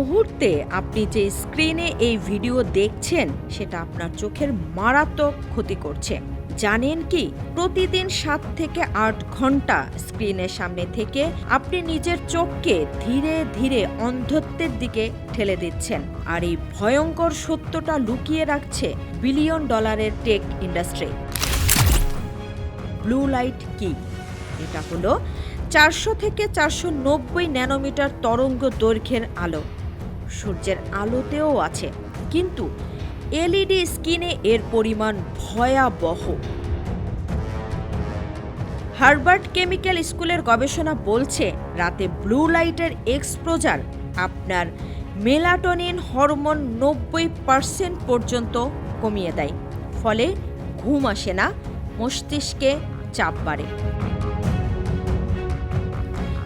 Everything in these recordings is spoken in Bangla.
মুহূর্তে আপনি যে স্ক্রিনে এই ভিডিও দেখছেন, সেটা আপনার চোখের মারাত্মক ক্ষতি করছে। জানেন কি, প্রতিদিন সাত থেকে আট ঘণ্টা স্ক্রিনের সামনে থেকে আপনি নিজের চোখকে ধীরে ধীরে অন্ধত্বের দিকে ঠেলে দিচ্ছেন। আর এই ভয়ঙ্কর সত্যটা লুকিয়ে রাখছে বিলিয়ন ডলারের টেক ইন্ডাস্ট্রি। ব্লু লাইট কি? এটা হলো চারশো থেকে চারশো নব্বই ন্যানোমিটার তরঙ্গ দৈর্ঘ্যের আলো। সূর্যের আলোতেও আছে। কিন্তু এলইডি স্কিনে এর পরিমাণ ভয়াবহ। হার্বার্ট কেমিক্যাল স্কুলের গবেষণা বলছে, রাতে ব্লু লাইটের এক্সপ্লোজার আপনার মেলাটোনিন হরমোন নব্বই পার্সেন্ট পর্যন্ত কমিয়ে দেয়। ফলে ঘুম আসে না, মস্তিষ্কে চাপ বাড়ে।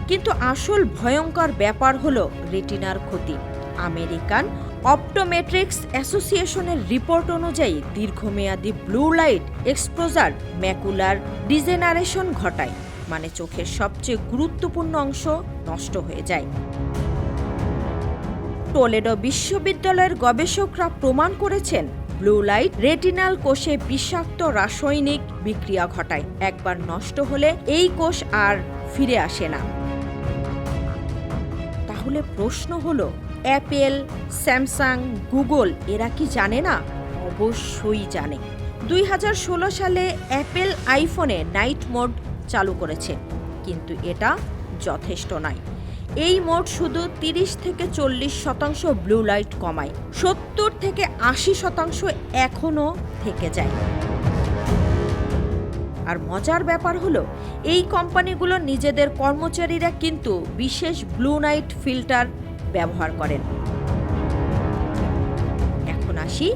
কিন্তু আসল ভয়ঙ্কর ব্যাপার হলো রেটিনার ক্ষতি। আমেরিকান অপটোমেট্রিক্স অ্যাসোসিয়েশনের রিপোর্ট অনুযায়ী দীর্ঘমেয়াদী blue light exposure macular degeneration ঘটায় মানে চোখের সবচেয়ে গুরুত্বপূর্ণ অংশ নষ্ট হয়ে যায়। টোলেডো বিশ্ববিদ্যালয়ের গবেষকরা প্রমাণ করেছেন, ব্লু লাইট রেটিনাল কোষে বিষাক্ত রাসায়নিক বিক্রিয়া ঘটায়। একবার নষ্ট হলে এই কোষ আর ফিরে আসে না। তাহলে প্রশ্ন হলো অ্যাপেল, স্যামসাং, গুগল, এরা কি জানে না? অবশ্যই জানে। দুই হাজার ষোলো সালে অ্যাপেল আইফোনে নাইট মোড চালু করেছে, কিন্তু এটা যথেষ্ট নয়। এই মোড শুধু তিরিশ থেকে চল্লিশ শতাংশ ব্লু লাইট কমায়, সত্তর থেকে আশি শতাংশ এখনও থেকে যায়। আর মজার ব্যাপার হলো, এই কোম্পানিগুলো নিজেদের কর্মচারীরা কিন্তু বিশেষ ব্লু নাইট ফিল্টার ব্যবহার করেন। এখন আসি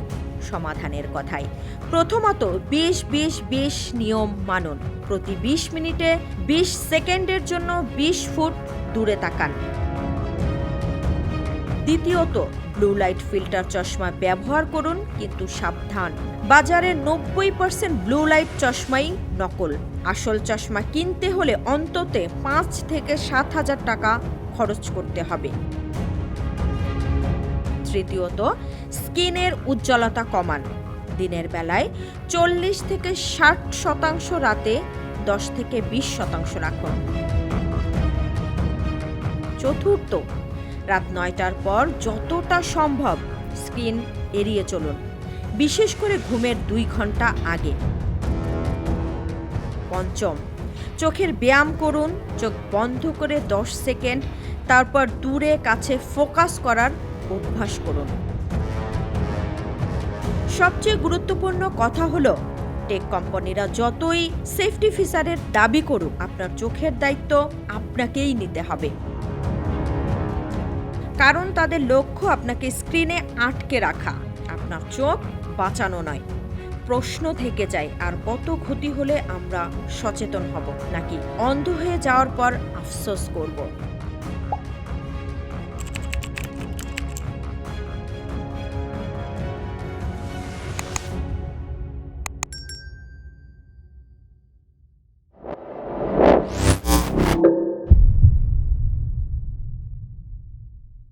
সমাধানের কথায়। প্রথমত বিশ বিশ বিশ নিয়ম মানুন। প্রতি বিশ মিনিটে বিশ সেকেন্ডের জন্য বিশ ফুট দূরে তাকান। দ্বিতীয়ত ব্লু লাইট ফিল্টার চশমা ব্যবহার করুন, কিন্তু সাবধান। বাজারে নব্বই পার্সেন্ট ব্লু লাইট চশমাই নকল। আসল চশমা কিনতে হলে অন্তত পাঁচ থেকে সাত হাজার টাকা খরচ করতে হবে। তৃতীয়ত, স্কিনের উজ্জ্বলতা কমান। দিনের বেলায় চল্লিশ থেকে ষাট শতাংশ, রাতে দশ থেকে বিশ শতাংশ রাখুন। চতুর্থ, রাত নয়টার পর যতটা সম্ভব স্ক্রিন এড়িয়ে চলুন, বিশেষ করে ঘুমের দুই ঘণ্টা আগে। পঞ্চম, চোখের ব্যায়াম করুন, চোখ বন্ধ করে দশ সেকেন্ড, তারপর দূরে কাছে ফোকাস করার অভ্যাস করুন। সবচেয়ে গুরুত্বপূর্ণ কথা হলো টেক কোম্পানিরা যতই সেফটি ফিচারের দাবি করুক, আপনার চোখের দায়িত্ব আপনাকেই নিতে হবে। কারণ তাদের লক্ষ্য আপনাকে স্ক্রিনে আটকে রাখা, আপনার চোখ বাঁচানো নয়। প্রশ্ন থেকে যায়, আর কত ক্ষতি হলে আমরা সচেতন হব? নাকি, অন্ধ হয়ে যাওয়ার পর আফসোস করব।